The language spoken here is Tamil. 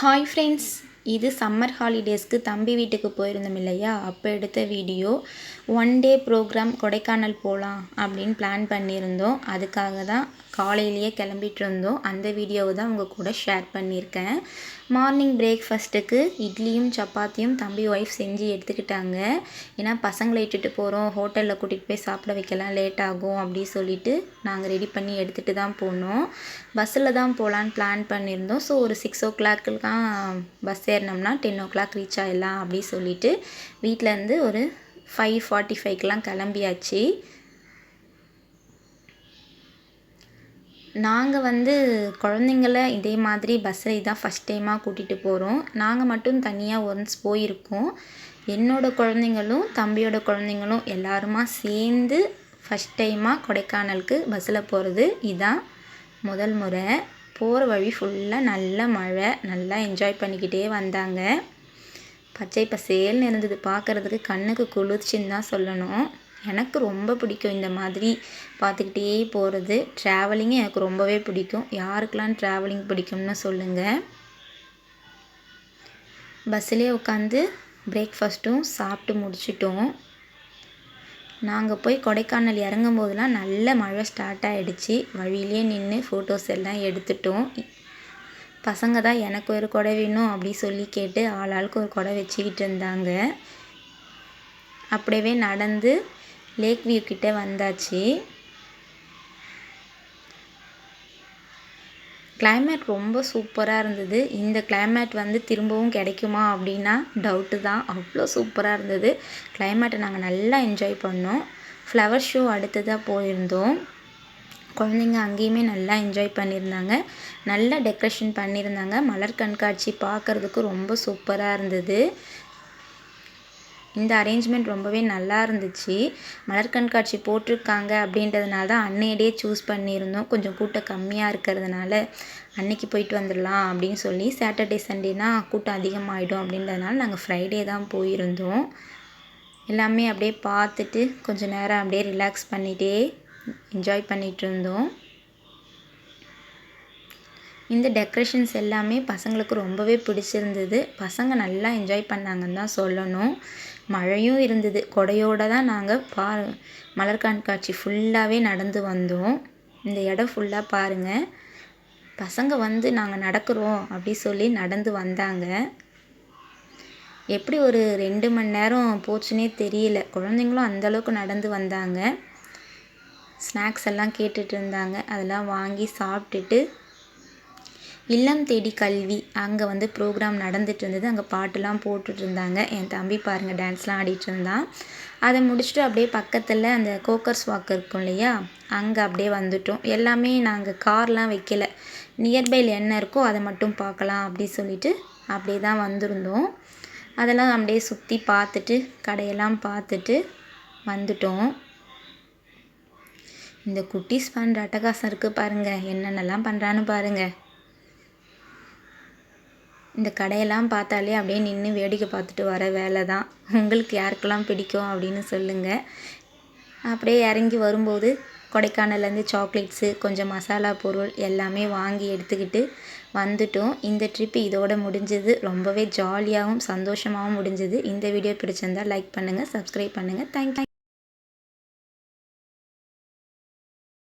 Hi friends, இது சம்மர் ஹாலிடேஸ்க்கு தம்பி வீட்டுக்கு போயிருந்தோம் இல்லையா? அப்போ எடுத்த video one day program Kodaikanal போகலாம் அப்படின்னு பிளான் பண்ணியிருந்தோம். அதுக்காக தான் காலையிலேயே கிளம்பிட்டு இருந்தோம். அந்த வீடியோவை தான் உங்கள் கூட ஷேர் பண்ணியிருக்கேன். மார்னிங் பிரேக்ஃபாஸ்ட்டுக்கு இட்லியும் சப்பாத்தியும் தம்பி ஒய்ஃப் செஞ்சு எடுத்துக்கிட்டாங்க. ஏன்னா பசங்களை இட்டுட்டு போகிறோம் ஹோட்டலில் கூட்டிகிட்டு போய் சாப்பிட வைக்கலாம். லேட் ஆகும் அப்படி சொல்லிட்டு நாங்கள் ரெடி பண்ணி எடுத்துகிட்டு தான் போனோம். பஸ்ஸில் தான் போகலான்னு பிளான் பண்ணியிருந்தோம். ஸோ ஒரு சிக்ஸ் ஓ கிளாக்குலாம் பஸ் ஏறினோம்னா டென் ஓ கிளாக் ரீச் ஆகிடலாம் அப்படி சொல்லிட்டு வீட்டிலேருந்து ஒரு ஃபைவ் ஃபார்ட்டி ஃபைவ்க்கெலாம் கிளம்பியாச்சு. நாங்கள் வந்து குழந்தைங்கள இதே மாதிரி பஸ்ஸில் இதான் ஃபஸ்ட் டைமாக கூட்டிகிட்டு போகிறோம் நாங்கள் மட்டும் தனியாக ஒன்ஸ் போயிருக்கோம். என்னோடய குழந்தைங்களும் தம்பியோட குழந்தைங்களும் எல்லாருமா சேர்ந்து ஃபஸ்ட் டைமாக கொடைக்கானலுக்கு பஸ்ஸில் போகிறது இதான் முதல் முறை. போகிற வழி ஃபுல்லாக நல்ல மழை நல்லா என்ஜாய் பண்ணிக்கிட்டே வந்தாங்க. பச்சை பசேல்னு இருந்தது. பார்க்குறதுக்கு கண்ணுக்கு குளிர்ச்சின்னு தான் சொல்லணும். எனக்கு ரொம்ப பிடிக்கும் இந்த மாதிரி பார்த்துக்கிட்டே போகிறது ட்ராவலிங்கும் எனக்கு ரொம்பவே பிடிக்கும். யாருக்கெலாம் ட்ராவலிங் பிடிக்கும்னு சொல்லுங்கள் பஸ்ஸிலே உட்காந்து பிரேக்ஃபாஸ்ட்டும் சாப்பிட்டு முடிச்சிட்டோம். நாங்கள் போய் கொடைக்கானல் இறங்கும் போதெல்லாம் நல்ல மழை ஸ்டார்ட் ஆகிடுச்சு வழியிலே நின்று ஃபோட்டோஸ் எல்லாம் எடுத்துட்டோம். பசங்க தான் எனக்கு ஒரு கொடை வேணும் அப்படி சொல்லி கேட்டு ஆளாளுக்கு ஒரு கொடை வச்சுக்கிட்டு இருந்தாங்க. அப்படியே நடந்து லேக் வியூ கிட்டே வந்தாச்சு. கிளைமேட் ரொம்ப சூப்பராக இருந்தது. இந்த கிளைமேட் வந்து திரும்பவும் கிடைக்குமா அப்படின்னா டவுட்டு தான் அவ்வளோ சூப்பராக இருந்தது. கிளைமேட்டை நாங்கள் நல்லா என்ஜாய் பண்ணோம். ஃப்ளவர் ஷோ அடுத்ததாக போயிருந்தோம். குழந்தைங்க அங்கேயுமே நல்லா என்ஜாய் பண்ணியிருந்தாங்க. நல்லா டெக்கரேஷன் பண்ணியிருந்தாங்க. மலர் கண்காட்சி பார்க்குறதுக்கு ரொம்ப சூப்பராக இருந்தது. இந்த அரேஞ்ச்மெண்ட் ரொம்பவே நல்லா இருந்துச்சு. மலர் கண்காட்சி போட்டிருக்காங்க அப்படின்றதுனால தான் அன்னையடே சூஸ் பண்ணியிருந்தோம். கொஞ்சம் கூட்டம் கம்மியாக இருக்கிறதுனால அன்னைக்கு போயிட்டு வந்துடலாம் அப்படின்னு சொல்லி சாட்டர்டே சண்டேனா கூட்டம் அதிகமாகிடும் அப்படின்றதுனால நாங்கள் ஃப்ரைடே தான் போயிருந்தோம். எல்லாமே அப்படியே பார்த்துட்டு கொஞ்சம் நேரம் அப்படியே ரிலாக்ஸ் பண்ணிகிட்டே என்ஜாய் பண்ணிகிட்டு இருந்தோம். இந்த டெக்கரேஷன்ஸ் எல்லாமே பசங்களுக்கு ரொம்பவே பிடிச்சிருந்தது. பசங்க நல்லா என்ஜாய் பண்ணாங்கன்னு தான் சொல்லணும். மழையும் இருந்தது. கொடையோடு தான் நாங்கள் பா மலர் கண்காட்சி ஃபுல்லாகவே நடந்து வந்தோம். இந்த இடம் ஃபுல்லாக பாருங்கள் பசங்க வந்து நாங்கள் நடக்கிறோம் அப்படி சொல்லி நடந்து வந்தாங்க. எப்படி ஒரு ரெண்டு மணி நேரம் போச்சுன்னே தெரியல. குழந்தைங்களும் அந்தளவுக்கு நடந்து வந்தாங்க. ஸ்நாக்ஸ் எல்லாம் கேட்டுட்டு இருந்தாங்க. அதெல்லாம் வாங்கி சாப்பிட்டுட்டு இல்லம் தேடி கல்வி. அங்கே வந்து ப்ரோக்ராம் நடந்துட்டு இருந்தது. அங்கே பாட்டுலாம் போட்டுட்டு இருந்தாங்க. என் தம்பி பாருங்கள் டான்ஸ்லாம் ஆடிட்டு இருந்தான். அதை முடிச்சுட்டு அப்படியே பக்கத்தில் அந்த கோக்கர்ஸ் வாக் இருக்கும் இல்லையா? அங்கே அப்படியே வந்துட்டோம். எல்லாமே நாங்கள் கார்லாம் வைக்கல. நியர்பையில் என்ன இருக்கோ அதை மட்டும் பார்க்கலாம் அப்படி சொல்லிட்டு அப்படியே தான் வந்திருந்தோம். அதெல்லாம் அப்படியே சுற்றி பார்த்துட்டு கடையெல்லாம் பார்த்துட்டு வந்துட்டோம். இந்த குட்டீஸ் பண்ணுற அட்டகாசம் இருக்குது பாருங்கள் என்னென்னலாம் பண்ணுறான்னு பாருங்கள் இந்த கடையெல்லாம் பார்த்தாலே அப்படியே நின்று வேடிக்கை பார்த்துட்டு வர வேலை தான். உங்களுக்கு யாருக்கெல்லாம் பிடிக்கும் அப்படின்னு சொல்லுங்கள் அப்படியே இறங்கி வரும்போது கொடைக்கானல்லேருந்து சாக்லேட்ஸு கொஞ்சம் மசாலா பொருள் எல்லாமே வாங்கி எடுத்துக்கிட்டு வந்துட்டோம். இந்த ட்ரிப்பு இதோட முடிஞ்சது. ரொம்பவே ஜாலியாகவும் சந்தோஷமாகவும் முடிஞ்சது. இந்த வீடியோ பிடிச்சிருந்தால் லைக் பண்ணுங்கள் சப்ஸ்கிரைப் பண்ணுங்கள் தேங்க்யூ